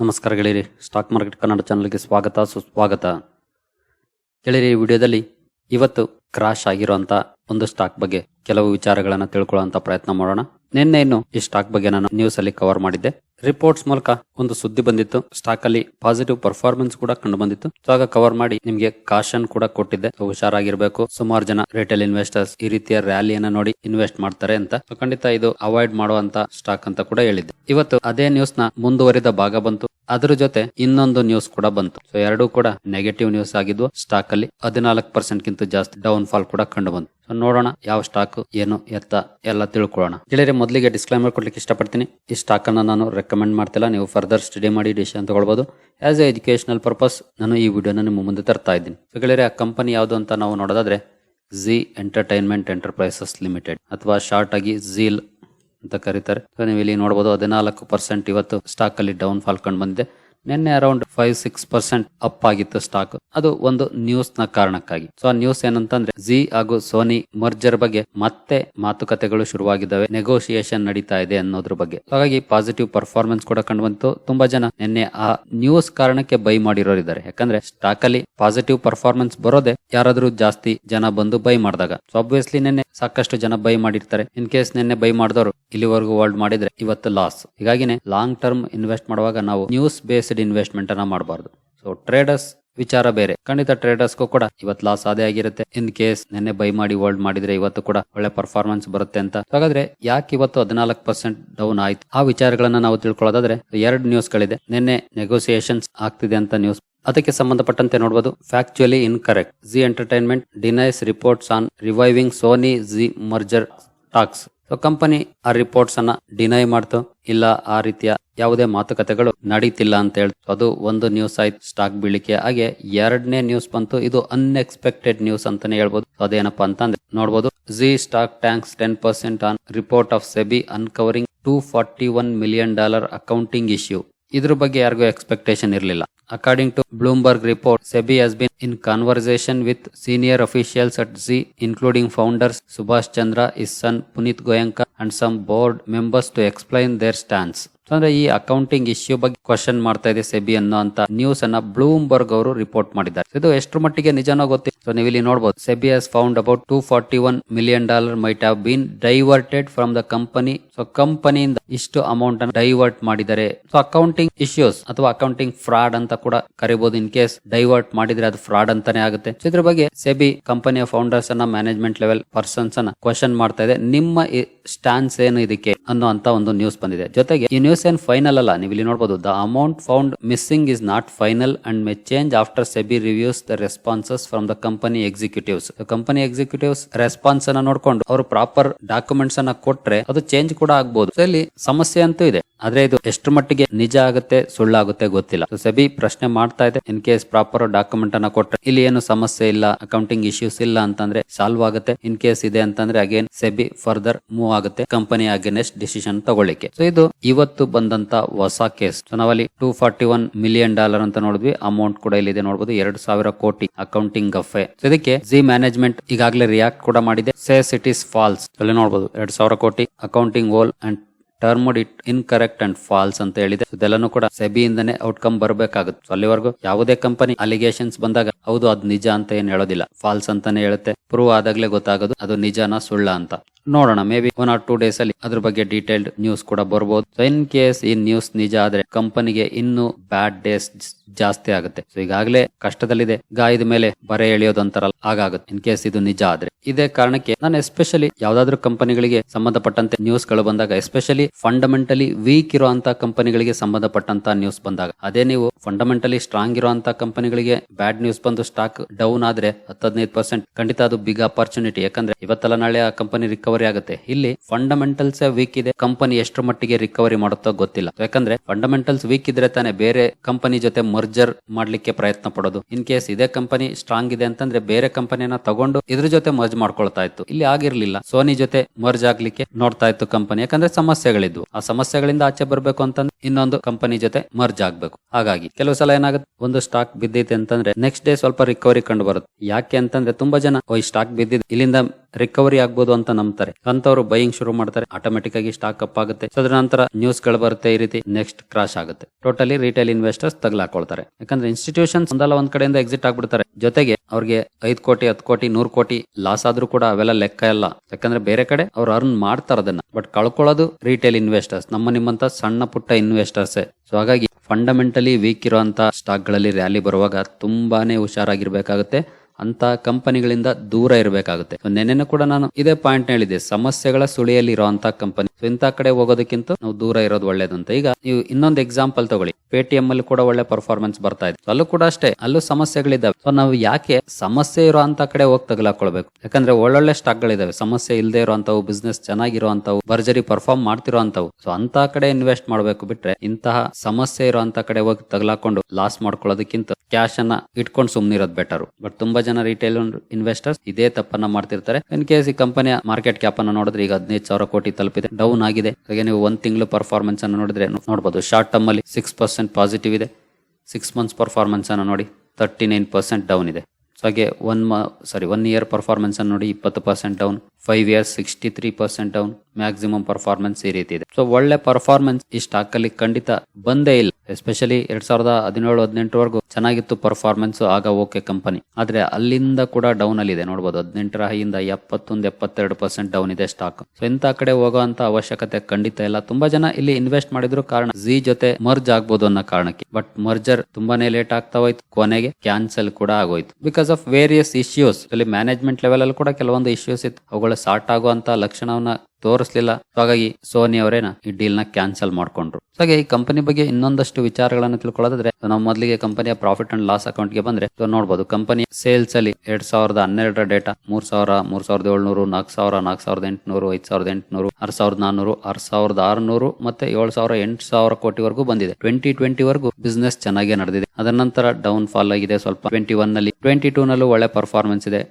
ನಮಸ್ಕಾರ ಗೆಳೆಯರಿ, stock market Kannada ಚಾನಲ್ಗೆ ಸ್ವಾಗತ, ಸುಸ್ವಾಗತ. ಗೆಳೆಯರಿ, ಈ ವಿಡಿಯೋದಲ್ಲಿ ಇವತ್ತು ಕ್ರಾಶ್ ಆಗಿರುವಂತ ಒಂದು ಸ್ಟಾಕ್ ಬಗ್ಗೆ ಕೆಲವು ವಿಚಾರಗಳನ್ನು ತಿಳ್ಕೊಳ್ಳುವಂತ ಪ್ರಯತ್ನ ಮಾಡೋಣ. ನಿನ್ನೆ ಇನ್ನು ಈ ಸ್ಟಾಕ್ ಬಗ್ಗೆ ನಾನು ನ್ಯೂಸ್ ಅಲ್ಲಿ ಕವರ್ ಮಾಡಿದ್ದೆ. ರಿಪೋರ್ಟ್ಸ್ ಮೂಲಕ ಒಂದು ಸುದ್ದಿ ಬಂದಿತ್ತು. ಸ್ಟಾಕ್ ಅಲ್ಲಿ ಪಾಸಿಟಿವ್ ಪರ್ಫಾರ್ಮೆನ್ಸ್ ಕೂಡ ಕಂಡು ಬಂದಿತ್ತು. ಆಗ ಕವರ್ ಮಾಡಿ ನಿಮ್ಗೆ ಕಾಶನ್ ಕೂಡ ಕೊಟ್ಟಿದ್ದೆ. ಹುಷಾರಾಗಿರ್ಬೇಕು. ಸುಮಾರು ಜನ ರಿಟೇಲ್ ಇನ್ವೆಸ್ಟರ್ಸ್ ಈ ರೀತಿಯ ರ್ಯಾಲಿಯನ್ನ ನೋಡಿ ಇನ್ವೆಸ್ಟ್ ಮಾಡ್ತಾರೆ ಅಂತ. ಖಂಡಿತ ಇದು ಅವಾಯ್ಡ್ ಮಾಡುವಂತ ಸ್ಟಾಕ್ ಅಂತ ಕೂಡ ಹೇಳಿದ್ದೆ. ಇವತ್ತು ಅದೇ ನ್ಯೂಸ್ನ ಮುಂದುವರಿದ ಭಾಗ ಬಂತು. ಅದ್ರ ಜೊತೆ ಇನ್ನೊಂದು ನ್ಯೂಸ್ ಕೂಡ ಬಂತು. ಸೊ ಎರಡೂ ಕೂಡ ನೆಗೆಟಿವ್ ನ್ಯೂಸ್ ಆಗಿದ್ವು ಸ್ಟಾಕ್ ಅಲ್ಲಿ ಹದಿನಾಲ್ಕು ಪರ್ಸೆಂಟ್ ಗಿಂತ ಜಾಸ್ತಿ ಡೌನ್ ಫಾಲ್ ಕೂಡ ಕಂಡು ಬಂತು. ಸೊ ನೋಡೋಣ ಯಾವ ಸ್ಟಾಕ್ ಏನು ಎತ್ತ ಎಲ್ಲ ತಿಳ್ಕೊಳ್ಳೋಣ. ಗೆಳೆಯರೆ, ಮೊದಲಿಗೆ ಡಿಸ್ಕ್ಲೈಮರ್ ಕೊಡ್ಲಿಕ್ಕೆ ಇಷ್ಟಪಡ್ತೀನಿ. ಈ ಸ್ಟಾಕ್ ಅನ್ನ ನಾನು ರೆಕಮೆಂಡ್ ಮಾಡ್ತಿಲ್ಲ. ನೀವು ಫರ್ದರ್ ಸ್ಟಡಿ ಮಾಡಿ ಡಿಸಿಷನ್ ತಗೊಳ್ಬಹುದು ಆಸ್ ಎ ಎಜುಕೇಶನಲ್ ಪರ್ಪಸ್ ನಾನು ಈ ವಿಡಿಯೋನ ನಿಮ್ಮ ಮುಂದೆ ತರ್ತಾ ಇದ್ದೀನಿ. ಸೊ ಗೆಳೆಯರೆ, ಆ ಕಂಪನಿ ಯಾವುದು ಅಂತ ನಾವು ನೋಡೋದಾದ್ರೆ ಜಿ ಎಂಟರ್ಟೈನ್ಮೆಂಟ್ ಎಂಟರ್ಪ್ರೈಸಸ್ ಲಿಮಿಟೆಡ್ ಅಥವಾ ಶಾರ್ಟ್ ಆಗಿ ಝೀಲ್ ಅಂತ ಕರೀತಾರೆ. ನೀವು ಇಲ್ಲಿ ನೋಡಬಹುದು ಹದಿನಾಲ್ಕು ಪರ್ಸೆಂಟ್ ಇವತ್ತು ಸ್ಟಾಕ್ ಅಲ್ಲಿ ಡೌನ್ ಫಾಲ್ ಕಂಡು ಬಂದಿದೆ. ನಿನ್ನೆ around five six percent up ಆಗಿತ್ತು ಸ್ಟಾಕ್ ಅದು ಒಂದು ನ್ಯೂಸ್ನ ಕಾರಣಕ್ಕಾಗಿ. ಸೊ ಆ ನ್ಯೂಸ್ ಏನಂತಂದ್ರೆ ಜಿ ಹಾಗೂ ಸೋನಿ ಮರ್ಜರ್ ಬಗ್ಗೆ ಮತ್ತೆ ಮಾತುಕತೆಗಳು ಶುರುವಾಗಿದ್ದಾವೆ. ನೆಗೋಸಿಯೇಷನ್ ನಡೀತಾ ಇದೆ ಅನ್ನೋದ್ರ ಬಗ್ಗೆ. ಹಾಗಾಗಿ ಪಾಸಿಟಿವ್ ಪರ್ಫಾರ್ಮೆನ್ಸ್ ಕೂಡ ಕಂಡು ಬಂತು ತುಂಬಾ ಜನ ನಿನ್ನೆ ಆ ನ್ಯೂಸ್ ಕಾರಣಕ್ಕೆ ಬೈ ಮಾಡಿರೋರು ಇದ್ದಾರೆ ಯಾಕಂದ್ರೆ ಸ್ಟಾಕ್ ಅಲ್ಲಿ ಪಾಸಿಟಿವ್ ಪರ್ಫಾರ್ಮೆನ್ಸ್ ಬರೋದೆ ಯಾರಾದ್ರೂ ಜಾಸ್ತಿ ಜನ ಬಂದು ಬೈ ಮಾಡಿದಾಗ. ಸೊ ಅಬ್ವಿಯಸ್ಲಿ ನಿನ್ನೆ ಸಾಕಷ್ಟು ಜನ ಬೈ ಮಾಡಿರ್ತಾರೆ. ಇನ್ ಕೇಸ್ ನಿನ್ನೆ ಬೈ ಮಾಡಿದವರು ಇಲ್ಲಿವರೆಗೂ ಹೋಲ್ಡ್ ಮಾಡಿದ್ರೆ ಇವತ್ತು ಲಾಸ್ ಹೀಗಾಗಿನೇ ಲಾಂಗ್ ಟರ್ಮ್ ಇನ್ವೆಸ್ಟ್ ಮಾಡುವಾಗ ನಾವು ನ್ಯೂಸ್ ಬೇಸ್ಡ್ ಇನ್ವೆಸ್ಟ್ಮೆಂಟ್ ಅನ್ನ ಮಾಡಬಾರ್ದು. ಸೊ ಟ್ರೇಡರ್ಸ್ ವಿಚಾರ ಬೇರೆ. ಖಂಡಿತ ಟ್ರೇಡರ್ಸ್ಗೂ ಕೂಡ ಇವತ್ತು ಲಾಸ್ ಅದೇ ಆಗಿರುತ್ತೆ. ಇನ್ ಕೇಸ್ ನಿನ್ನೆ ಬೈ ಮಾಡಿ ಹೋಲ್ಡ್ ಮಾಡಿದ್ರೆ ಇವತ್ತು ಕೂಡ ಒಳ್ಳೆ ಪರ್ಫಾರ್ಮೆನ್ಸ್ ಬರುತ್ತೆ ಅಂತ. ಹಾಗಾದ್ರೆ ಯಾಕೆ ಇವತ್ತು ಹದಿನಾಲ್ಕು ಪರ್ಸೆಂಟ್ ಡೌನ್ ಆಯ್ತು? ಆ ವಿಚಾರಗಳನ್ನ ನಾವು ತಿಳ್ಕೊಳ್ಳೋದಾದ್ರೆ, ಎರಡು ನ್ಯೂಸ್ ಗಳಿದೆ. ನಿನ್ನೆ ನೆಗೋಸಿಯೇಷನ್ಸ್ ಆಗ್ತಿದೆ ಅಂತ ನ್ಯೂಸ್ ಅದಕ್ಕೆ ಸಂಬಂಧಪಟ್ಟಂತೆ ನೋಡಬಹುದು incorrect Zee entertainment denies reports on reviving Sony Zee merger talks so company ಆ ರಿಪೋರ್ಟ್ಸ್ ಅನ್ನ ಡಿನೈ ಮಾಡ್ತು. ಇಲ್ಲ, ಆ ರೀತಿಯ ಯಾವುದೇ ಮಾತುಕತೆಗಳು ನಡೀತಿಲ್ಲ ಅಂತ ಹೇಳಿ. ಅದು ಒಂದು ನ್ಯೂಸ್ ಆಯ್ತು ಸ್ಟಾಕ್ ಬೀಳಿಕೆ. ಹಾಗೆ ಎರಡನೇ ನ್ಯೂಸ್ ಬಂತು, ಇದು ಅನ್ಎಕ್ಸ್ಪೆಕ್ಟೆಡ್ ನ್ಯೂಸ್ ಅಂತಾನೆ ಹೇಳ್ಬೋದು. ಅದೇನಪ್ಪ ಅಂತಂದ್ರೆ ನೋಡಬಹುದು Zee stock tanks ten percent on report of SEBI uncovering two forty one million dollar accounting issue ಇದ್ರ ಬಗ್ಗೆ ಯಾರಿಗೂ ಎಕ್ಸ್ಪೆಕ್ಟೇಷನ್ ಇರಲಿಲ್ಲ. According to Bloomberg report SEBI has been in conversation with senior officials at Zee including founders Subhash Chandra his son Puneet Goenka and some board members to explain their stance ಅಂದ್ರೆ ಈ accounting issue ಬಗ್ಗೆ question ಮಾಡ್ತಾ ಇದೆ SEBI ಅನ್ನೋ ಅಂತ news ಅನ್ನ Bloomberg ಅವರು report ಮಾಡಿದ್ದಾರೆ. ಇದು ಎಷ್ಟು ಮಟ್ಟಿಗೆ ನಿಜನೋ ಗೊತ್ತಿಲ್ಲ. ಸೊ ನೀವು ಇಲ್ಲಿ ನೋಡಬಹುದು SEBI has found about two forty one million dollar might have been diverted from the company so ಕಂಪನಿಯಿಂದ ಇಷ್ಟು ಅಮೌಂಟ್ ಅನ್ನು ಡೈವರ್ಟ್ ಮಾಡಿದರೆ ಸೊ ಅಕೌಂಟಿಂಗ್ ಇಶ್ಯೂಸ್ ಅಥವಾ ಅಕೌಂಟಿಂಗ್ ಫ್ರಾಡ್ ಅಂತ ಕೂಡ ಕರಿಬಹುದು ಇನ್ ಕೇಸ್ ಡೈವರ್ಟ್ ಮಾಡಿದ್ರೆ ಅದು ಫ್ರಾಡ್ ಅಂತಾನೆ ಆಗುತ್ತೆ. ಸೊ ಇದ್ರ ಬಗ್ಗೆ ಸೆಬಿ ಕಂಪನಿಯ ಫೌಂಡರ್ಸ್ ಅನ್ನ ಮ್ಯಾನೇಜ್ಮೆಂಟ್ ಲೆವೆಲ್ ಪರ್ಸನ್ಸ್ ಅನ್ನ ಕ್ವಶನ್ ಮಾಡ್ತಾ ಇದೆ. ನಿಮ್ಮ ಸ್ಟಾನ್ಸ್ ಏನು ಇದಕ್ಕೆ ಅನ್ನೋ ಅಂತ ಒಂದು ನ್ಯೂಸ್ ಬಂದಿದೆ. ಜೊತೆಗೆ ಈ ನ್ಯೂಸ್ ಏನ್ ಫೈನಲ್ ಅಲ್ಲ? ನೀವು ಇಲ್ಲಿ ನೋಡಬಹುದು the amount found missing is not final and may change after SEBI reviews the responses from the company executives company executives response ಅನ್ನ ನೋಡ್ಕೊಂಡು ಅವರು ಪ್ರಾಪರ್ ಡಾಕ್ಯುಮೆಂಟ್ಸ್ ಅನ್ನ ಕೊಟ್ರೆ ಅದು ಚೇಂಜ್ ಕೂಡ ಆಗ್ಬಹುದು ಇಲ್ಲಿ ಸಮಸ್ಯೆ ಅಂತೂ ಇದೆ. ಆದ್ರೆ ಇದು ಎಷ್ಟು ಮಟ್ಟಿಗೆ ನಿಜ ಆಗುತ್ತೆ, ಸುಳ್ಳಾಗುತ್ತೆ ಗೊತ್ತಿಲ್ಲ. ಸಬಿ ಪ್ರಶ್ನೆ ಮಾಡ್ತಾ ಇದೆ. ಇನ್ ಕೇಸ್ ಪ್ರಾಪರ್ ಡಾಕ್ಯುಮೆಂಟ್ ಅನ್ನ ಕೊಟ್ರೆ ಇಲ್ಲಿ ಏನು ಸಮಸ್ಯೆ ಇಲ್ಲ ಅಕೌಂಟಿಂಗ್ ಇಶ್ಯೂಸ್ ಇಲ್ಲ ಅಂತಂದ್ರೆ ಸಾಲ್ವ್ ಆಗುತ್ತೆ. ಇನ್ ಕೇಸ್ ಇದೆ ಅಂತಂದ್ರೆ ಅಗೇನ್ ಸೆಬಿ ಫರ್ದರ್ ಮೂವ್ ಆಗುತ್ತೆ. ಕಂಪನಿ ಅಗೇನೆಸ್ಟ್ ಡಿಸಿಷನ್ ತಗೊಳ್ಳಿಕ್ಕೆ. ಸೊ ಇದು ಇವತ್ತು ಬಂದಂತ ಹೊಸ ಕೇಸ್ ನಾವಲ್ಲಿ two forty one million dollar ಅಂತ ನೋಡಿದ್ವಿ. ಅಮೌಂಟ್ ಕೂಡ ಇಲ್ಲಿದೆ ನೋಡಬಹುದು ಎರಡು ಸಾವಿರ ಕೋಟಿ ಅಕೌಂಟಿಂಗ್ ಗಫೆ. ಇದಕ್ಕೆ ಜಿ ಮ್ಯಾನೇಜ್ಮೆಂಟ್ ಈಗಾಗಲೇ ರಿಯಾಕ್ಟ್ ಕೂಡ ಮಾಡಿದೆ. ಸೇಸ್ ಇಟ್ ಇಸ್ ಫಾಲ್ಸ್ ಅಲ್ಲಿ ನೋಡಬಹುದು ಎರಡ್ ಸಾವಿರ crore accounting all and termed it incorrect and false ಅಂತ ಹೇಳಿದೆ. ಇದೆಲ್ಲನೂ ಕೂಡ ಸೆಬಿಯಿಂದನೇ ಔಟ್ಕಮ್ ಬರಬೇಕಾಗುತ್ತೆ. ಅಲ್ಲಿವರೆಗೂ ಯಾವುದೇ ಕಂಪನಿ ಅಲಿಗೇಷನ್ಸ್ ಬಂದಾಗ ಹೌದು, ಅದು ನಿಜ ಅಂತ ಏನ್ ಹೇಳೋದಿಲ್ಲ. ಫಾಲ್ಸ್ ಅಂತಾನೆ ಹೇಳುತ್ತೆ. ಪ್ರೂವ್ ಆದಾಗ್ಲೇ ಗೊತ್ತಾಗೋದು, ಅದು ನಿಜನಾ ಸುಳ್ಳ ಅಂತ. ನೋಡೋಣ. Maybe one or two days ಅಲ್ಲಿ ಅದ್ರ ಬಗ್ಗೆ ಡೀಟೇಲ್ಡ್ ನ್ಯೂಸ್ ಕೂಡ ಬರ್ಬೋದು. ಸೊ ಇನ್ ಕೇಸ್ ಈ ನ್ಯೂಸ್ ನಿಜ ಆದ್ರೆ ಕಂಪನಿಗೆ ಇನ್ನು ಬ್ಯಾಡ್ ಡೇಸ್ ಜಾಸ್ತಿ ಆಗುತ್ತೆ. ಸೊ ಈಗಾಗಲೇ ಕಷ್ಟದಲ್ಲಿದೆ. ಗಾಯದ ಮೇಲೆ ಬರೆ ಎಳೆಯೋದು ಅಂತಾರಲ್ಲ, ಹಾಗಾಗುತ್ತೆ. ಇನ್ ಕೇಸ್ ಇದು ನಿಜ ಆದ್ರೆ. ಇದೇ ಕಾರಣಕ್ಕೆ ನಾನು ಎಸ್ಪೆಷಲಿ ಯಾವ್ದಾದ್ರು ಕಂಪನಿಗಳಿಗೆ ಸಂಬಂಧಪಟ್ಟಂತೆ ನ್ಯೂಸ್ಗಳು ಬಂದಾಗ ಎಸ್ಪೆಷಲಿ ಫಂಡಮೆಂಟಲಿ ವೀಕ್ ಇರುವಂತಹ ಕಂಪನಿಗಳಿಗೆ ಸಂಬಂಧಪಟ್ಟಂತ ನ್ಯೂಸ್ ಬಂದಾಗ, ಅದೇ ನೀವು ಫಂಡಮೆಂಟಲಿ ಸ್ಟ್ರಾಂಗ್ ಇರುವಂತಹ ಕಂಪನಿಗಳಿಗೆ ಬ್ಯಾಡ್ ನ್ಯೂಸ್ ಬಂದು ಸ್ಟಾಕ್ ಡೌನ್ ಆದ್ರೆ ಹತ್ತು ಹದಿನೈದು ಪರ್ಸೆಂಟ್ ಖಂಡಿತ ಅದು ಬಿಗ್ ಅಪರ್ಚುನಿಟಿ ಯಾಕಂದ್ರೆ ಇವತ್ತಲ್ಲ ನಾಳೆ ಆ ಕಂಪನಿ ರಿಕವರಿ ಆಗುತ್ತೆ. ಇಲ್ಲಿ ಫಂಡಮೆಂಟಲ್ಸ್ ವೀಕ್ ಇದೆ. ಕಂಪನಿ ಎಷ್ಟು ಮಟ್ಟಿಗೆ ರಿಕವರಿ ಮಾಡುತ್ತೋ ಗೊತ್ತಿಲ್ಲ. ಯಾಕಂದ್ರೆ ಫಂಡಮೆಂಟಲ್ಸ್ ವೀಕ್ ಇದ್ರೆ ತಾನೇ ಬೇರೆ ಕಂಪನಿ ಜೊತೆ ಮರ್ಜರ್ ಮಾಡ್ಲಿಕ್ಕೆ ಪ್ರಯತ್ನ ಪಡೋದು. ಇನ್ ಕೇಸ್ ಇದೇ ಕಂಪನಿ ಸ್ಟ್ರಾಂಗ್ ಇದೆ ಅಂತಂದ್ರೆ ಬೇರೆ ಕಂಪನಿಯನ್ನ ತಗೊಂಡು ಇದ್ರ ಜೊತೆ ಮರ್ಜ್ ಮಾಡ್ಕೊಳ್ತಾ ಇತ್ತು. ಇಲ್ಲಿ ಆಗಿರ್ಲಿಲ್ಲ. ಸೋನಿ ಜೊತೆ ಮರ್ಜ್ ಆಗ್ಲಿಕ್ಕೆ ನೋಡ್ತಾ ಇತ್ತು ಕಂಪನಿ ಯಾಕಂದ್ರೆ ಸಮಸ್ಯೆಗಳಿದ್ವು. ಆ ಸಮಸ್ಯೆಗಳಿಂದ ಆಚೆ ಬರ್ಬೇಕು ಅಂತಂದ್ರೆ ಇನ್ನೊಂದು ಕಂಪನಿ ಜೊತೆ ಮರ್ಜ್ ಆಗ್ಬೇಕು. ಹಾಗಾಗಿ ಕೆಲವು ಸಲ ಏನಾಗುತ್ತೆ? ಒಂದು ಸ್ಟಾಕ್ ಬಿದ್ದೈತೆ ಅಂತಂದ್ರೆ ನೆಕ್ಸ್ಟ್ ಡೇ ಸ್ವಲ್ಪ ರಿಕವರಿ ಕಂಡು ಬರುತ್ತೆ. ಯಾಕೆ ಅಂತಂದ್ರೆ ತುಂಬಾ ಜನ ಈ ಸ್ಟಾಕ್ ಬಿದ್ದಿದೆ ಇಲ್ಲಿಂದ ರಿಕವರಿ ಆಗ್ಬೋದು ಅಂತ ನಂಬ್ತಾರೆ. ಅಂತವ್ರು ಬೈಯಿಂಗ್ ಶುರು ಮಾಡ್ತಾರೆ ಆಟೋಮೆಟಿಕ್ ಆಗಿ ಸ್ಟಾಕ್ ಅಪ್ ಆಗುತ್ತೆ. ಸೊ ಅದ್ರ ನಂತರ ನ್ಯೂಸ್ಗಳು ಬರುತ್ತೆ ಈ ರೀತಿ ನೆಕ್ಸ್ಟ್ ಕ್ರಾಶ್ ಆಗುತ್ತೆ. ಟೋಟಲಿ ರಿಟೇಲ್ ಇನ್ವೆಸ್ಟರ್ಸ್ ತಗಲಾಕೊಳ್ತಾರೆ. ಯಾಕಂದ್ರೆ ಇನ್ಸ್ಟಿಟ್ಯೂಷನ್ಸ್ ಒಂದಲ್ಲ ಒಂದ್ ಕಡೆಯಿಂದ ಎಕ್ಸಿಟ್ ಆಗ್ಬಿಡ್ತಾರೆ. ಜೊತೆಗೆ ಅವ್ರಿಗೆ ಐದ್ ಕೋಟಿ, ಹತ್ತು ಕೋಟಿ, ನೂರ್ ಕೋಟಿ ಲಾಸ್ ಆದ್ರೂ ಕೂಡ ಅವೆಲ್ಲ ಲೆಕ್ಕ ಎಲ್ಲ ಯಾಕಂದ್ರೆ ಬೇರೆ ಕಡೆ ಅವ್ರು ಅರ್ನ್ ಮಾಡ್ತಾರ ಅದನ್ನ. ಬಟ್ ಕಳ್ಕೊಳ್ಳೋದು ರಿಟೇಲ್ ಇನ್ವೆಸ್ಟರ್ಸ್ ನಮ್ಮ ನಿಮ್ಮಂತ ಸಣ್ಣ ಪುಟ್ಟ ಇನ್ವೆಸ್ಟರ್ಸ್ ಸೊ ಹಾಗಾಗಿ ಫಂಡಮೆಂಟಲಿ ವೀಕ್ ಇರುವಂತ ಸ್ಟಾಕ್ಗಳಲ್ಲಿ ರ್ಯಾಲಿ ಬರುವಾಗ ತುಂಬಾನೇ ಹುಷಾರಾಗಿರ್ಬೇಕಾಗುತ್ತೆ. ಅಂತ ಕಂಪನಿಗಳಿಂದ ದೂರ ಇರಬೇಕಾಗುತ್ತೆ. ನೆನ್ನೆನೂ ಕೂಡ ನಾನು ಇದೇ ಪಾಯಿಂಟ್ ಹೇಳಿದೆ ಸಮಸ್ಯೆಗಳ ಸುಳಿಯಲ್ಲಿ ಇರುವಂತ ಕಂಪನಿ. ಇಂಥ ಕಡೆ ಹೋಗೋದಕ್ಕಿಂತ ನಾವು ದೂರ ಇರೋದು ಒಳ್ಳೇದಂತ. ಈಗ ನೀವು ಇನ್ನೊಂದು ಎಕ್ಸಾಂಪಲ್ ತಗೊಳ್ಳಿ. ಪೇಟಿಎಂ ಅಲ್ಲಿ ಕೂಡ ಒಳ್ಳೆ ಪರ್ಫಾರ್ಮೆನ್ಸ್ ಬರ್ತಾ ಇದೆ. ಅಲ್ಲೂ ಕೂಡ ಅಷ್ಟೇ, ಅಲ್ಲೂ ಸಮಸ್ಯೆಗಳಿದ್ದಾವೆ. ಸೊ, ನಾವು ಯಾಕೆ ಸಮಸ್ಯೆ ಇರುವಂತ ಕಡೆ ಹೋಗಿ ತಗಲಾಕೊಳ್ಬೇಕು? ಯಾಕಂದ್ರೆ ಒಳ್ಳೊಳ್ಳೆ ಸ್ಟಾಕ್ ಗಳಿದಾವೆ ಸಮಸ್ಯೆ ಇಲ್ಲದೆ ಇರುವಂತವು ಬಿಸ್ನೆಸ್ ಚೆನ್ನಾಗಿರುವಂತವು ಭರ್ಜರಿ ಪರ್ಫಾರ್ಮ್ ಮಾಡ್ತಿರುವಂತವು ಸೊ ಅಂತ ಕಡೆ ಇನ್ವೆಸ್ಟ್ ಮಾಡಬೇಕು ಬಿಟ್ರೆ ಇಂತಹ ಸಮಸ್ಯೆ ಇರುವಂತ ಕಡೆ ಹೋಗಿ ತಗಲಾಕೊಂಡು ಲಾಸ್ ಮಾಡ್ಕೊಳ್ಳೋದಕ್ಕಿಂತ ಕ್ಯಾಶ್ ಅನ್ನ ಇಟ್ಕೊಂಡು ಸುಮ್ನಿರೋದು ಬೆಟರ್ ಬಟ್ ತುಂಬಾ ಜನ ರಿಟೇಲ್ ಇನ್ವೆಸ್ಟರ್ಸ್ ಇದೇ ತಪ್ಪನ್ನ ಮಾಡ್ತಿರ್ತಾರೆ. ಇನ್ ಕೇಸ್ ಈ ಕಂಪನಿಯ ಮಾರ್ಕೆಟ್ ಕ್ಯಾಪ್ ಅನ್ನ ನೋಡಿದ್ರೆ ಈಗ ಹದಿನೈದು ಸಾವಿರ ಕೋಟಿ ತಲುಪಿದೆ. ಡೌನ್ ಆಗಿದೆ. ಹಾಗೆ ನೀವು ಒಂದ್ ತಿಂಗಳು ಪರ್ಫಾರ್ಮೆನ್ಸ್ ಅನ್ನು ನೋಡಿದ್ರೆ ನೋಡಬಹುದು ಶಾರ್ಟ್ ಟರ್ಮ್ ಅಲ್ಲಿ ಸಿಕ್ಸ್ ಪರ್ಸೆಂಟ್ ಪಾಸಿಟಿವ್ ಇದೆ. ಸಿಕ್ಸ್ ಮಂತ್ಸ್ ಪರ್ಫಾರ್ಮೆನ್ಸ್ ಅನ್ನು ನೋಡಿ ತರ್ಟಿ ನೈನ್ ಪರ್ಸೆಂಟ್ ಡೌನ್ ಇದೆ. ಸೊ ಹಾಗೆ one sorry one year performance ಅನ್ನು ನೋಡಿ ಇಪ್ಪತ್ತು percent down five years sixty three percent down maximum performance ಈ ರೀತಿ ಇದೆ ಸೊ ಒಳ್ಳೆ ಪರ್ಫಾರ್ಮೆನ್ಸ್ ಈ ಸ್ಟಾಕ್ ಅಲ್ಲಿ ಖಂಡಿತ ಬಂದೇ ಇಲ್ಲ. ಎಸ್ಪೆಷಲಿ ಎರಡ್ ಸಾವಿರದ ಹದಿನೇಳು ಹದಿನೆಂಟರವರೆಗೂ ಚೆನ್ನಾಗಿತ್ತು ಪರ್ಫಾರ್ಮೆನ್ಸ್ ಆಗ ಓಕೆ ಕಂಪನಿ ಆದ್ರೆ ಅಲ್ಲಿಂದ ಕೂಡ ಡೌನ್ ಅಲ್ಲಿ ಇದೆ ನೋಡಬಹುದು ಹದಿನೆಂಟರ ಹೈಯಿಂದ ಎಪ್ಪತ್ತೊಂದು, ಎಪ್ಪತ್ತೆರಡು ಪರ್ಸೆಂಟ್ ಡೌನ್ ಇದೆ ಸ್ಟಾಕ್ ಸೊ ಇಂಥ ಕಡೆ ಹೋಗುವಂತ ಅವಶ್ಯಕತೆ ಖಂಡಿತ ಇಲ್ಲ. ತುಂಬಾ ಜನ ಇಲ್ಲಿ ಇನ್ವೆಸ್ಟ್ ಮಾಡಿದ್ರು ಕಾರಣ ಜಿ ಜೊತೆ ಮರ್ಜ್ ಆಗ್ಬೋದು ಅನ್ನೋ ಕಾರಣಕ್ಕೆ. ಬಟ್ ಮರ್ಜರ್ ತುಂಬಾನೇ ಲೇಟ್ ಆಗ್ತಾ ಹೋಯ್ತು. ಕೊನೆಗೆ ಕ್ಯಾನ್ಸಲ್ ಕೂಡ ಆಗೋಯ್ತು. ಬಿಕಾಸ್ ಆಫ್ ವೇರಿಯಸ್ ಇಶ್ಯೂಸ್ ಅಲ್ಲಿ ಮ್ಯಾನೇಜ್ಮೆಂಟ್ ಲೆವೆಲ್ ಅಲ್ಲಿ ಕೂಡ ಕೆಲವೊಂದು ಇಶ್ಯೂಸ್ ಇತ್ತು. ಅವುಗಳು ಸಾರ್ಟ್ ಆಗುವಂತ ಲಕ್ಷಣವನ್ನ ತೋರಿಸ್ಲಿಲ್ಲ. ಹಾಗಾಗಿ ಸೋನಿ ಅವರೇನ ಈ ಡೀಲ್ನ ಕ್ಯಾನ್ಸಲ್ ಮಾಡ್ಕೊಂಡ್ರು. ಹಾಗೆ ಈ ಕಂಪನಿ ಬಗ್ಗೆ ಇನ್ನೊಂದಷ್ಟು ವಿಚಾರಗಳನ್ನು ತಿಳ್ಕೊಳ್ಳೋದಾದ್ರೆ ನಾವು ಮೊದಲಿಗೆ ಕಂಪನಿಯ ಪ್ರಾಫಿಟ್ ಅಂಡ್ ಲಾಸ್ ಅಕೌಂಟ್ಗೆ ಬಂದ್ರೆ ನೋಡಬಹುದು ಕಂಪನಿ ಸೇಲ್ಸ್ ಅಲ್ಲಿ ಎರಡ್ ಸಾವಿರದ ಹನ್ನೆರಡರ ಡೇಟಾ ಮೂರ್ ಸಾವಿರ, ಮೂರ್ ಸಾವಿರದ ಏಳ್ನೂರು ನಾಲ್ಕು ಸಾವಿರ ನಾಲ್ಕು ಸಾವಿರದ ಎಂಟುನೂರು, ಐದ್ ಸಾವಿರದ ಎಂಟುನೂರು, ಆರ್ ಸಾವಿರದ ನಾನೂರು, ಆರ್ ಸಾವಿರದ ಆರುನೂರು ಮತ್ತೆ ಏಳು ಸಾವಿರ, ಎಂಟು ಸಾವಿರ ಕೋಟಿವರೆಗೂ ಬಂದಿದೆ. ಟ್ವೆಂಟಿ ಟ್ವೆಂಟಿ ವರೆಗೂ ಬಿಸ್ನೆಸ್ ಚೆನ್ನಾಗಿ ನಡೆದಿದೆ. ಅದರ ನಂತರ ಡೌನ್ ಫಾಲ್ ಆಗಿದೆ ಸ್ವಲ್ಪ. ಟ್ವೆಂಟಿ ಒನ್ನಲ್ಲಿ ಟ್ವೆಂಟಿ ಟೂ ನಲ್ಲೂ ಒಳ್ಳೆ ಪರ್ಫಾರ್ಮೆನ್ಸ್ ಇದೆ.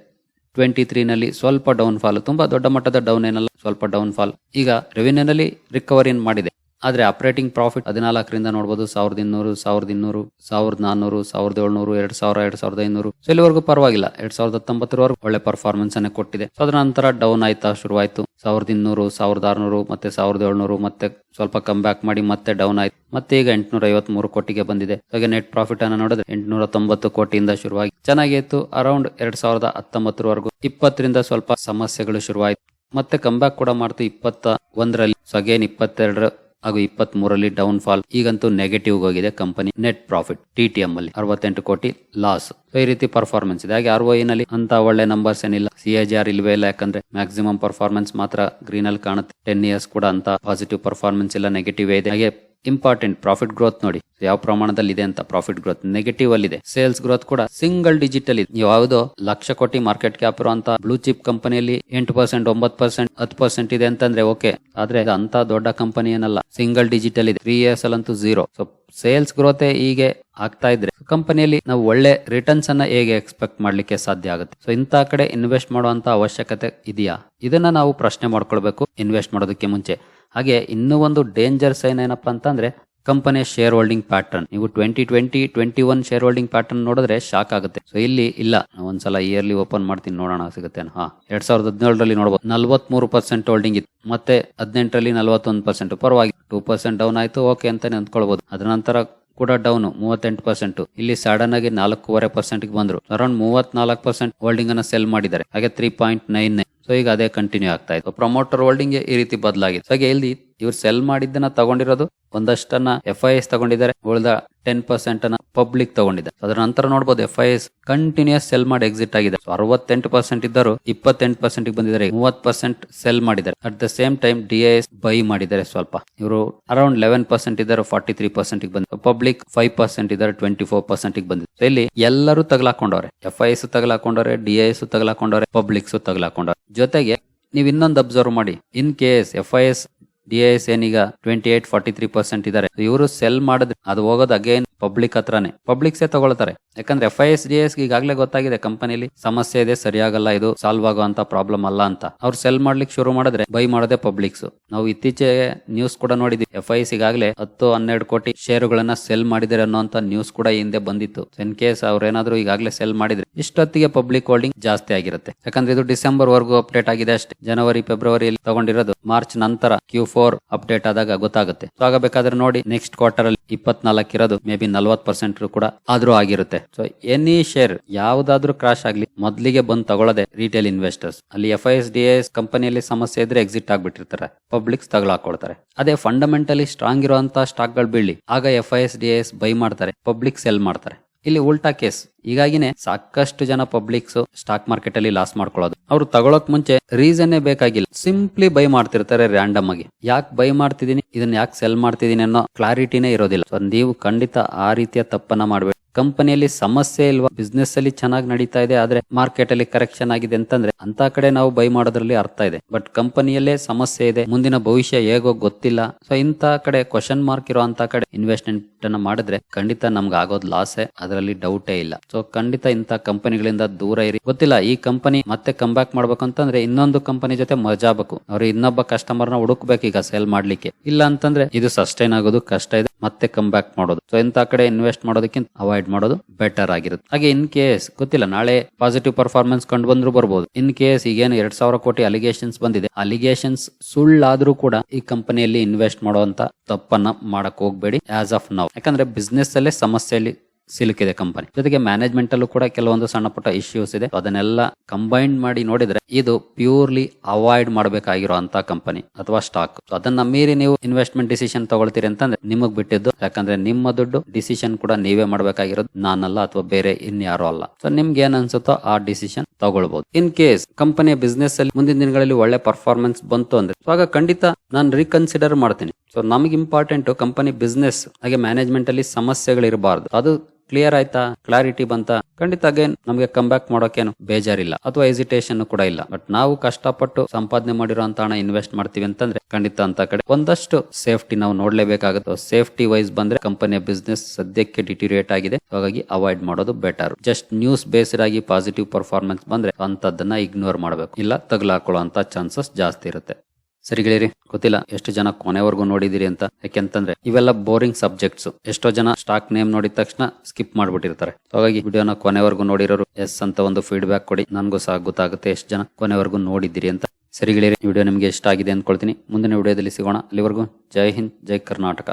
ಟ್ವೆಂಟಿ ತ್ರೀ ನಲ್ಲಿ ಸ್ವಲ್ಪ ಡೌನ್ ಫಾಲ್ ತುಂಬಾ ದೊಡ್ಡ ಮಟ್ಟದ ಡೌನ್ ಏನಲ್ಲ, ಸ್ವಲ್ಪ ಡೌನ್ ಫಾಲ್ ಈಗ ರೆವಿನ್ಯೂ ನಲ್ಲಿ ರಿಕವರಿ ಮಾಡಿದೆ? ಆದ್ರೆ ಆಪರೇಟಿಂಗ್ ಪ್ರಾಫಿಟ್ ಹದಿನಾಲ್ಕರಿಂದ ನೋಡಬಹುದು ಸಾವಿರದ ಇನ್ನೂರು ಸಾವಿರದ ಇನ್ನೂರು, ಸಾವಿರದ ನಾನ್ನೂರು, ಸಾವಿರದ ಏಳ್ನೂರು, ಎರಡ್ ಸಾವಿರ, ಎರಡ್ ಸಾವಿರದ ಐನೂರು. ಸೊ ಇಲ್ಲಿವರೆಗೂ ಪರವಾಗಿಲ್ಲ, ಎರಡ್ ಸಾವಿರದ ಹತ್ತೊಂಬತ್ತರವರೆಗೂ ಒಳ್ಳೆ ಪರ್ಫಾರ್ಮೆನ್ಸ್ ಅನ್ನ ಕೊಟ್ಟಿದೆ. ಸೊ ಅದರ ನಂತರ ಡೌನ್ ಆಯ್ತಾ, ಶುರುವಾಯ್ತು. ಸಾವಿರದ ಇನ್ನೂರು, ಸಾವಿರದ ಆರುನೂರು, ಮತ್ತೆ ಸಾವಿರದ ಏಳ್ನೂರು, ಮತ್ತೆ ಸ್ವಲ್ಪ ಕಮ್ ಬ್ಯಾಕ್ ಮಾಡಿ ಮತ್ತೆ ಡೌನ್ ಆಯ್ತು. ಮತ್ತೆ ಈಗ ಎಂಟುನೂರ ಐವತ್ ಮೂರು ಕೋಟಿಗೆ ಬಂದಿದೆ. ಹಾಗೆ ನೆಟ್ ಪ್ರಾಫಿಟ್ ಅನ್ನು ನೋಡಿದ್ರೆ ಎಂಟುನೂರ ತೊಂಬತ್ತು ಕೋಟಿಯಿಂದ ಶುರುವಾಗಿ ಚೆನ್ನಾಗಿತ್ತು ಅರೌಂಡ್ ಎರಡ್ ಸಾವಿರದ ಹತ್ತೊಂಬತ್ತರವರೆಗೂ ಇಪ್ಪತ್ತರಿಂದ ಸ್ವಲ್ಪ ಸಮಸ್ಯೆಗಳು ಶುರುವಾಯಿತು. ಮತ್ತೆ ಕಮ್ ಬ್ಯಾಕ್ ಕೂಡ ಮಾಡ್ತು ಇಪ್ಪತ್ತ ಒಂದರಲ್ಲಿ ಸೊ ಅಗೇನ್ ಇಪ್ಪತ್ತೆರಡರ ಹಾಗೂ ಇಪ್ಪತ್ತ್ ಮೂರಲ್ಲಿ ಡೌನ್ ಫಾಲ್ ಈಗಂತೂ ನೆಗೆಟಿವ್ ಹೋಗಿದೆ ಕಂಪನಿ ನೆಟ್ ಪ್ರಾಫಿಟ್ ಟಿ ಅಲ್ಲಿ ಅರವತ್ತೆಂಟು ಕೋಟಿ ಲಾಸ್ ಈ ರೀತಿ ಪರ್ಫಾರ್ಮೆನ್ಸ್ ಇದೆ. ಹಾಗೆ ಆರ್ನಲ್ಲಿ ಅಂತ ಒಳ್ಳೆ ನಂಬರ್ಸ್ ಏನಿಲ್ಲ. ಸಿ ಎ ಜಿ ಆರ್ ಇಲ್ವೇ ಇಲ್ಲ. ಯಾಕಂದ್ರೆ ಮ್ಯಾಕ್ಸಿಮಮ್ ಪರ್ಫಾರ್ಮೆನ್ಸ್ ಮಾತ್ರ ಗ್ರೀನ್ ಅಲ್ಲಿ ಕಾಣುತ್ತೆ. ಟೆನ್ ಇಯರ್ಸ್ ಕೂಡ ಅಂತ ಪಾಸಿಟಿವ್ ಪರ್ಫಾರ್ಮೆನ್ಸ್ ಇಲ್ಲ ನೆಗೆಟಿವ್ ಇದೆ. ಹಾಗೆ ಇಂಪಾರ್ಟೆಂಟ್ ಪ್ರಾಫಿಟ್ ಗ್ರೋತ್ ನೋಡಿ. ಯಾವ ಪ್ರಮಾಣದಲ್ಲಿ ಇದೆ ಅಂತ ಪ್ರಾಫಿಟ್ ಗ್ರೋತ್ ನೆಗೆಟಿವ್ ಅಲ್ಲಿ ಇದೆ ಸೇಲ್ಸ್ ಗ್ರೋತ್ ಕೂಡ ಸಿಂಗಲ್ ಡಿಜಿಟಲ್ ಇದೆ ಯಾವುದೋ ಲಕ್ಷ ಕೋಟಿ ಮಾರ್ಕೆಟ್ ಕ್ಯಾಪ್ ಇರುವಂತ ಬ್ಲೂ ಚಿಪ್ ಕಂಪನಿಯಲ್ಲಿ ಎಂಟು ಪರ್ಸೆಂಟ್ ಒಂಬತ್ತು ಪರ್ಸೆಂಟ್ ಹತ್ತು ಪರ್ಸೆಂಟ್ ಇದೆ ಅಂತಂದ್ರೆ ಓಕೆ ಆದ್ರೆ ಅಂತ ದೊಡ್ಡ ಕಂಪನಿ ಏನಲ್ಲ. ಸಿಂಗಲ್ ಡಿಜಿಟಲ್ ಇದೆ ತ್ರೀ ಇಯರ್ಸ್ ಅಲ್ಲಂತೂ ಜೀರೋ ಸೊ ಸೇಲ್ಸ್ ಗ್ರೋತೆ ಹೀಗೆ ಆಗ್ತಾ ಇದ್ರೆ ಕಂಪನಿಯಲ್ಲಿ ನಾವು ಒಳ್ಳೆ ರಿಟರ್ನ್ಸ್ ಅನ್ನ ಹೇಗೆ ಎಕ್ಸ್ಪೆಕ್ಟ್ ಮಾಡ್ಲಿಕ್ಕೆ ಸಾಧ್ಯ ಆಗುತ್ತೆ? ಸೊ ಇಂಥ ಕಡೆ ಇನ್ವೆಸ್ಟ್ ಮಾಡುವಂತ ಅವಶ್ಯಕತೆ ಇದೆಯಾ? ಇದನ್ನ ನಾವು ಪ್ರಶ್ನೆ ಮಾಡ್ಕೊಳ್ಬೇಕು. ಇನ್ವೆಸ್ಟ್ ಮಾಡೋದಕ್ಕೆ ಮುಂಚೆ. ಹಾಗೆ ಇನ್ನೂ ಒಂದು ಡೇಂಜರ್ ಸೈನ್ ಏನಪ್ಪಾ ಅಂತಂದ್ರೆ ಕಂಪನಿಯ ಶೇರ್ ಹೋಲ್ಡಿಂಗ್ ಪ್ಯಾಟರ್ನ್ ನೀವು twenty twenty twenty one share holding pattern ನೋಡಿದ್ರೆ ಶಾಕ್ ಆಗುತ್ತೆ. ಸೊ ಇಲ್ಲಿ ಇಲ್ಲ. ಒಂದ್ಸಲ ಇಯರ್ಲಿ ಓಪನ್ ಮಾಡ್ತೀನಿ, ನೋಡೋಣ ಸಿಗುತ್ತೆ ಹಾ, ಎರಡ್ ಸಾವಿರದ ಹದಿನೇಳರಲ್ಲಿ ನೋಡಬಹುದು ನಲ್ವತ್ಮೂರು ಪರ್ಸೆಂಟ್ ಹೋಲ್ಡಿಂಗ್ ಇತ್ತು. ಮತ್ತೆ ಹದಿನೆಂಟರಲ್ಲಿ ನಲ್ವತ್ತೊಂದು ಪರ್ಸೆಂಟ್ ಪರವಾಗಿ ಟೂ ಪರ್ಸೆಂಟ್ ಡೌನ್ ಆಯ್ತು ಓಕೆ ಅಂತ ಅಂದ್ಕೊಳ್ಬಹುದು ಅದರ ನಂತರ ಕೂಡ ಡೌನ್ ಮೂವತ್ತೆಂಟು ಪರ್ಸೆಂಟ್ ಇಲ್ಲಿ ಸಡನ್ ಆಗಿ ನಾಲ್ಕೂವರೆ ಪರ್ಸೆಂಟ್ ಬಂದ್ರು. ಅರೌಂಡ್ ಮೂವತ್ನಾಲ್ಕು ಪರ್ಸೆಂಟ್ ಹೋಲ್ಡಿಂಗ್ ಅನ್ನ ಸೆಲ್ ಮಾಡಿದ್ದಾರೆ. ಹಾಗೆ ತ್ರೀ ಪಾಯಿಂಟ್ ನೈನ್ ಸೊ ಈಗ ಅದೇ ಕಂಟಿನ್ಯೂ ಆಗ್ತಾ ಇತ್ತು ಪ್ರಮೋಟರ್ ಹೋಲ್ಡಿಂಗ್ ಈ ರೀತಿ ಬದಲಾಗಿದೆ. ಹಾಗೆ ಇಲ್ಲಿ ಇವ್ರು ಸೆಲ್ ಮಾಡಿದ್ದನ್ನ ತಗೊಂಡಿರೋದು ಒಂದಷ್ಟನ್ನ ಎಫ್ ಐ ಎಸ್ ತಗೊಂಡಿದ್ದಾರೆ. ಉಳಿದ ಟೆನ್ ಪರ್ಸೆಂಟ್ ಅನ್ನ ಪಬ್ಲಿಕ್ ತಗೊಂಡಿದ್ದಾರೆ. ಅದರ ನಂತರ ನೋಡಬಹುದು F I S continues sell ಮಾಡಿ ಎಕ್ಸಿಟ್ ಆಗಿದೆ. ಅರವತ್ತೆಂಟು ಪರ್ಸೆಂಟ್ ಇದ್ದರು ಇಪ್ಪತ್ತೆಂಟು ಪರ್ಸೆಂಟ್ ಬಂದಿದ್ದಾರೆ. ಮೂವತ್ ಪರ್ಸೆಂಟ್ ಸೆಲ್ ಮಾಡಿದ್ದಾರೆ. At the same time D S buy ಮಾಡಿದ್ದಾರೆ ಸ್ವಲ್ಪ. ಇವರು ಅರೌಂಡ್ ಲೆವೆನ್ ಪರ್ಸೆಂಟ್ ಇದ್ದಾರೆ ಫಾರ್ಟಿ ತ್ರೀ ಪರ್ಸೆಂಟ್ ಬಂದ ಪಬ್ಲಿಕ್ ಫೈವ್ ಪರ್ಸೆಂಟ್ ಇದ್ದಾರೆ ಟ್ವೆಂಟಿ ಫೋರ್ ಪರ್ಸೆಂಟ್ ಬಂದಿದೆ ಇಲ್ಲಿ ಎಲ್ಲರೂ ತಗಲಾಕೊಂಡವ್ರೆ. ಎಫ್ ಐ ಎಸ್ ತಗಲಾಕೊಂಡವ್ರೆ ಡಿ ಎಸ್ ತಗಲಾಕೊಂಡವ್ರೆ ಪಬ್ಲಿಕ್ಸ್ ತಗಲಾಕೊಂಡವ್ರೆ. ಜೊತೆಗೆ ನೀವು ಇನ್ನೊಂದು ಅಬ್ಸರ್ವ್ ಮಾಡಿ. In case F I S D S ಈಗ twenty eight forty three percent ಇದಾರೆ ಇವರು ಸೆಲ್ ಮಾಡಿದ್ರೆ ಅದು ಹೋಗೋದು ಅಗೇನ್ ಪಬ್ಲಿಕ್ ಹತ್ರನೇ. ಪಬ್ಲಿಕ್ಸೇ ತಗೊಳ್ತಾರೆ. ಯಾಕಂದ್ರೆ F I S D S ಈಗಾಗಲೇ ಗೊತ್ತಾಗಿದೆ ಕಂಪನಿಲಿ ಸಮಸ್ಯೆ ಇದೆ, ಸರಿಯಾಗಲ್ಲ ಇದು ಸಾಲ್ವ್ ಆಗುವಂತ ಪ್ರಾಬ್ಲಮ್ ಅಲ್ಲ ಅಂತ. ಅವ್ರು ಸೆಲ್ ಮಾಡ್ಲಿಕ್ಕೆ ಶುರು ಮಾಡಿದ್ರೆ ಬೈ ಮಾಡೋದೇ ಪಬ್ಲಿಕ್ಸ್ ನಾವು ಇತ್ತೀಚೆಗೆ ನ್ಯೂಸ್ ಕೂಡ ನೋಡಿದ್ವಿ. ಎಫ್ ಐ ಎಸ್ ಈಗಾಗಲೇ ಹತ್ತು, ಹನ್ನೆರಡು ಕೋಟಿ ಶೇರುಗಳನ್ನ ಸೆಲ್ ಮಾಡಿದ್ದಾರೆ ಅನ್ನೋಂತ ನ್ಯೂಸ್ ಕೂಡ ಹಿಂದೆ ಬಂದಿತ್ತು. ಇನ್ ಕೇಸ್ ಅವ್ರೇನಾದ್ರೂ ಈಗಾಗಲೇ ಸೆಲ್ ಮಾಡಿದ್ರೆ ಇಷ್ಟೊತ್ತಿಗೆ ಪಬ್ಲಿಕ್ ಹೋಲ್ಡಿಂಗ್ ಜಾಸ್ತಿ ಆಗಿರುತ್ತೆ. ಯಾಕಂದ್ರೆ ಇದು ಡಿಸೆಂಬರ್ ವರ್ಗೂ ಅಪ್ಡೇಟ್ ಆಗಿದೆ ಅಷ್ಟೇ. ಜನವರಿ ಫೆಬ್ರವರಿಯಲ್ಲಿ ತಗೊಂಡಿರೋದು. ಮಾರ್ಚ್ ನಂತರ ಕ್ಯೂ ಫೋರ್ ಅಪ್ಡೇಟ್ ಆದಾಗ ಗೊತ್ತಾಗುತ್ತೆ. ಸೊ ಆಗಬೇಕಾದ್ರೆ ನೋಡಿ ನೆಕ್ಸ್ಟ್ ಕ್ವಾರ್ಟರ್ ಅಲ್ಲಿ ಇಪ್ಪತ್ನಾಲ್ಕು ಇರೋದು ಮೇ ಬಿ ನಲ್ವತ್ ಪರ್ಸೆಂಟ್ ಕೂಡ ಆದ್ರೂ ಆಗಿರುತ್ತೆ. ಸೊ ಎನಿ ಶೇರ್ ಯಾವ್ದಾದ್ರೂ ಕ್ರಾಶ್ ಆಗ್ಲಿ, ಮೊದ್ಲಿಗೆ ಬಂದು ತಗೊಳ್ಳೋದೆ ರಿಟೇಲ್ ಇನ್ವೆಸ್ಟರ್ಸ್ ಅಲ್ಲಿ F I S D S ಕಂಪನಿಯಲ್ಲಿ ಸಮಸ್ಯೆ ಇದ್ರೆ ಎಕ್ಸಿಟ್ ಆಗ್ಬಿಟ್ಟಿರ್ತಾರೆ. ಪಬ್ಲಿಕ್ಸ್ ತಗೊಳಾಕೊಡ್ತಾರೆ ಅದೇ ಫಂಡಮೆಂಟಲಿ ಸ್ಟ್ರಾಂಗ್ ಇರುವಂತಹ ಸ್ಟಾಕ್ಗಳು ಬೀಳಿ ಆಗ F I S D S buy ಮಾಡ್ತಾರೆ ಪಬ್ಲಿಕ್ ಸೆಲ್ ಮಾಡ್ತಾರೆ. ಇಲ್ಲಿ ಉಲ್ಟಾ ಕೇಸ್. ಹೀಗಾಗಿನೇ ಸಾಕಷ್ಟು ಜನ ಪಬ್ಲಿಕ್ಸ್ ಸ್ಟಾಕ್ ಮಾರ್ಕೆಟ್ ಅಲ್ಲಿ ಲಾಸ್ ಮಾಡ್ಕೊಳ್ಳೋದು. ಅವ್ರು ತಗೊಳಕ್ ಮುಂಚೆ ರೀಸನ್ ಬೇಕಾಗಿಲ್ಲ. ಸಿಂಪ್ಲಿ ಬೈ ಮಾಡ್ತಿರ್ತಾರೆ ರ್ಯಾಂಡಮ್ ಆಗಿ. ಯಾಕೆ ಬೈ ಮಾಡ್ತಿದೀನಿ ಇದನ್ನ ಯಾಕೆ ಸೆಲ್ ಮಾಡ್ತಿದೀನಿ ಅನ್ನೋ ಕ್ಲಾರಿಟಿನೇ ಇರೋದಿಲ್ಲ. ನೀವು ಖಂಡಿತ ಆ ರೀತಿಯ ತಪ್ಪನ್ನ ಮಾಡಬೇಡಿ. ಕಂಪನಿಯಲ್ಲಿ ಸಮಸ್ಯೆ ಇಲ್ವಾ? ಬಿಸ್ನೆಸ್ ಅಲ್ಲಿ ಚೆನ್ನಾಗಿ ನಡೀತಾ ಇದೆ, ಆದ್ರೆ ಮಾರ್ಕೆಟ್ ಅಲ್ಲಿ ಕರೆಕ್ಷನ್ ಆಗಿದೆ ಅಂತಂದ್ರೆ ಅಂತ ಕಡೆ ನಾವು ಬೈ ಮಾಡೋದ್ರಲ್ಲಿ ಅರ್ಥ ಇದೆ. ಬಟ್ ಕಂಪನಿಯಲ್ಲೇ ಸಮಸ್ಯೆ ಇದೆ, ಮುಂದಿನ ಭವಿಷ್ಯ ಹೇಗೋ ಗೊತ್ತಿಲ್ಲ. ಸೊ ಇಂತ ಕಡೆ ಕ್ವಶನ್ ಮಾರ್ಕ್ ಇರುವಂತ ಕಡೆ ಇನ್ವೆಸ್ಟ್ಮೆಂಟ್ ಅನ್ನ ಮಾಡಿದ್ರೆ ಖಂಡಿತ ನಮ್ಗೆ ಆಗೋದ್ ಲಾಸ್ ಅದರಲ್ಲಿ ಡೌಟೇ ಇಲ್ಲ. ಸೊ ಖಂಡಿತ ಇಂತ ಕಂಪನಿಗಳಿಂದ ದೂರ ಇರಿ. ಗೊತ್ತಿಲ್ಲ, ಈ ಕಂಪನಿ ಮತ್ತೆ ಕಮ್ ಬ್ಯಾಕ್ ಮಾಡ್ಬೇಕಂತಂದ್ರೆ ಇನ್ನೊಂದು ಕಂಪನಿ ಜೊತೆ ಮಜಾಬೇಕು ಅವ್ರು ಇನ್ನೊಬ್ಬ ಕಸ್ಟಮರ್ನ ಹುಡುಕ್ಬೇಕು ಈಗ ಸೇಲ್ ಮಾಡ್ಲಿಕ್ಕೆ. ಇಲ್ಲ ಅಂತಂದ್ರೆ ಇದು ಸಸ್ಟೈನ್ ಆಗೋದು ಕಷ್ಟ ಇದೆ, ಮತ್ತೆ ಕಮ್ ಬ್ಯಾಕ್ ಮಾಡೋದು. ಸೊ ಇಂತ ಕಡೆ ಇನ್ವೆಸ್ಟ್ ಮಾಡೋದಕ್ಕಿಂತ ಅವಾಯ್ಡ್ ಮಾಡೋದು ಬೆಟರ್ ಆಗಿರುತ್ತೆ. ಹಾಗೆ ಇನ್ ಕೇಸ್ ಗೊತ್ತಿಲ್ಲ, ನಾಳೆ ಪಾಸಿಟಿವ್ ಪರ್ಫಾರ್ಮೆನ್ಸ್ ಕಂಡು ಬಂದ್ರು ಬರ್ಬೋದು. ಇನ್ ಕೇಸ್ ಈಗೇನು ಎರಡ್ ಸಾವಿರ ಕೋಟಿ ಅಲಿಗೇಷನ್ಸ್ ಬಂದಿದೆ ಅಲಿಗೇಷನ್ಸ್ ಸುಳ್ಳಾದ್ರೂ ಕೂಡ ಈ ಕಂಪನಿಯಲ್ಲಿ ಇನ್ವೆಸ್ಟ್ ಮಾಡುವಂತ ತಪ್ಪನ್ನ ಮಾಡಕ್ ಹೋಗ್ಬೇಡಿ ಆಸ್ ಆಫ್ ನೌ ಯಾಕಂದ್ರೆ ಬಿಸ್ನೆಸ್ ಅಲ್ಲೇ ಸಮಸ್ಯೆಯಲ್ಲಿ ಸಿಲುಕಿದೆ ಕಂಪನಿ. ಜೊತೆಗೆ ಮ್ಯಾನೇಜ್ಮೆಂಟ್ ಅಲ್ಲೂ ಕೂಡ ಕೆಲವೊಂದು ಸಣ್ಣ ಪುಟ್ಟ ಇಶ್ಯೂಸ್ ಇದೆ. ಅದನ್ನೆಲ್ಲ ಕಂಬೈನ್ ಮಾಡಿ ನೋಡಿದ್ರೆ ಇದು ಪ್ಯೂರ್ಲಿ ಅವಾಯ್ಡ್ ಮಾಡಬೇಕಾಗಿರುವಂತ ಕಂಪನಿ ಅಥವಾ ಸ್ಟಾಕ್ ಅದನ್ನ ಮೀರಿ ನೀವು ಇನ್ವೆಸ್ಟ್ಮೆಂಟ್ ಡಿಸಿಷನ್ ತಗೊಳ್ತೀರಿ ಅಂತಂದ್ರೆ ನಿಮಗ್ ಬಿಟ್ಟಿದ್ದು, ಯಾಕಂದ್ರೆ ನಿಮ್ಮ ದುಡ್ಡು ಡಿಸಿಷನ್ ಕೂಡ ನೀವೇ ಮಾಡಬೇಕಾಗಿರೋದು, ನಾನಲ್ಲ ಅಥವಾ ಬೇರೆ ಇನ್ಯಾರು ಅಲ್ಲ. ಸೊ ನಿಮ್ಗೆ ಏನ್ ಅನ್ಸುತ್ತೋ ಆ ಡಿಸಿಷನ್ ತಗೊಳ್ಬಹುದು ಇನ್ ಕೇಸ್ ಕಂಪನಿಯ ಬಿಸ್ನೆಸ್ ಅಲ್ಲಿ ಮುಂದಿನ ದಿನಗಳಲ್ಲಿ ಒಳ್ಳೆ ಪರ್ಫಾರ್ಮೆನ್ಸ್ ಬಂತು ಅಂದ್ರೆ ಸೊ ಆಗ ಖಂಡಿತ ನಾನು ರೀಕನ್ಸಿಡರ್ ಮಾಡ್ತೀನಿ. ಸೊ ನಮ್ಗೆ ಇಂಪಾರ್ಟೆಂಟ್ ಕಂಪನಿ ಬಿಸ್ನೆಸ್ ಹಾಗೆ ಮ್ಯಾನೇಜ್ಮೆಂಟ್ ಅಲ್ಲಿ ಸಮಸ್ಯೆಗಳಿರಬಾರ್ದು ಅದು ಕ್ಲಿಯರ್ ಆಯ್ತಾ? ಕ್ಲಾರಿಟಿ ಬಂತ? ಖಂಡಿತ ಅಗೇನ್ ನಮಗೆ ಕಮ್ ಬ್ಯಾಕ್ ಮಾಡೋಕೇನು ಬೇಜಾರಿಲ್ಲ. ಅಥವಾ ಎಸಿಟೇಷನ್ ಕೂಡ ಇಲ್ಲ. ಬಟ್ ನಾವು ಕಷ್ಟಪಟ್ಟು ಸಂಪಾದನೆ ಮಾಡಿರುವಂತ ಹಣ ಇನ್ವೆಸ್ಟ್ ಮಾಡ್ತೀವಿ ಅಂತಂದ್ರೆ ಖಂಡಿತ ಅಂತ ಕಡೆ ಒಂದಷ್ಟು ಸೇಫ್ಟಿ ನಾವು ನೋಡ್ಲೇಬೇಕಾಗುತ್ತೆ. ಸೇಫ್ಟಿ ವೈಸ್ ಬಂದ್ರೆ ಕಂಪನಿಯ ಬಿಸ್ನೆಸ್ ಸದ್ಯಕ್ಕೆ ಡಿಟಿರಿಯೇಟ್ ಆಗಿದೆ. ಹಾಗಾಗಿ ಅವಾಯ್ಡ್ ಮಾಡೋದು ಬೆಟರ್ ಜಸ್ಟ್ ನ್ಯೂಸ್ ಬೇಸ್ಡ್ ಆಗಿ ಪಾಸಿಟಿವ್ ಪರ್ಫಾರ್ಮೆನ್ಸ್ ಬಂದ್ರೆ ಅಂತದನ್ನ ಇಗ್ನೋರ್ ಮಾಡಬೇಕು. ಇಲ್ಲ ತಗಲಾಕೊಳ್ಳುವಂತ ಚಾನ್ಸಸ್ ಜಾಸ್ತಿ ಇರುತ್ತೆ. ಸರಿ ಗೆಳೆಯರಿ, ಗೊತ್ತಿಲ್ಲ ಎಷ್ಟು ಜನ ಕೊನೆವರೆಗೂ ನೋಡಿದಿರಿ ಅಂತ. ಯಾಕೆಂತಂದ್ರೆ ಇವೆಲ್ಲ ಬೋರಿಂಗ್ ಸಬ್ಜೆಕ್ಟ್ಸ್ ಎಷ್ಟೋ ಜನ ಸ್ಟಾಕ್ ನೇಮ್ ನೋಡಿದ ತಕ್ಷಣ ಸ್ಕಿಪ್ ಮಾಡ್ಬಿಟ್ಟಿರ್ತಾರೆ. ಹಾಗಾಗಿ ವಿಡಿಯೋನ ಕೊನೆವರೆಗೂ ನೋಡಿರೋರು ಎಸ್ ಅಂತ ಒಂದು ಫೀಡ್ಬ್ಯಾಕ್ ಕೊಡಿ. ನನಗೂ ಸಹ ಗೊತ್ತಾಗುತ್ತೆ ಎಷ್ಟು ಜನ ಕೊನೆವರೆಗೂ ನೋಡಿದ್ದೀರಿ ಅಂತ. ಸರಿ ಗೆಳೆಯರಿ ವಿಡಿಯೋ ನಿಮಗೆ ಇಷ್ಟ ಆಗಿದೆ ಅಂದ್ಕೊಳ್ತೀನಿ. ಮುಂದಿನ ವಿಡಿಯೋದಲ್ಲಿ ಸಿಗೋಣ. ಅಲ್ಲಿವರೆಗೂ ಜೈ ಹಿಂದ್, ಜೈ ಕರ್ನಾಟಕ.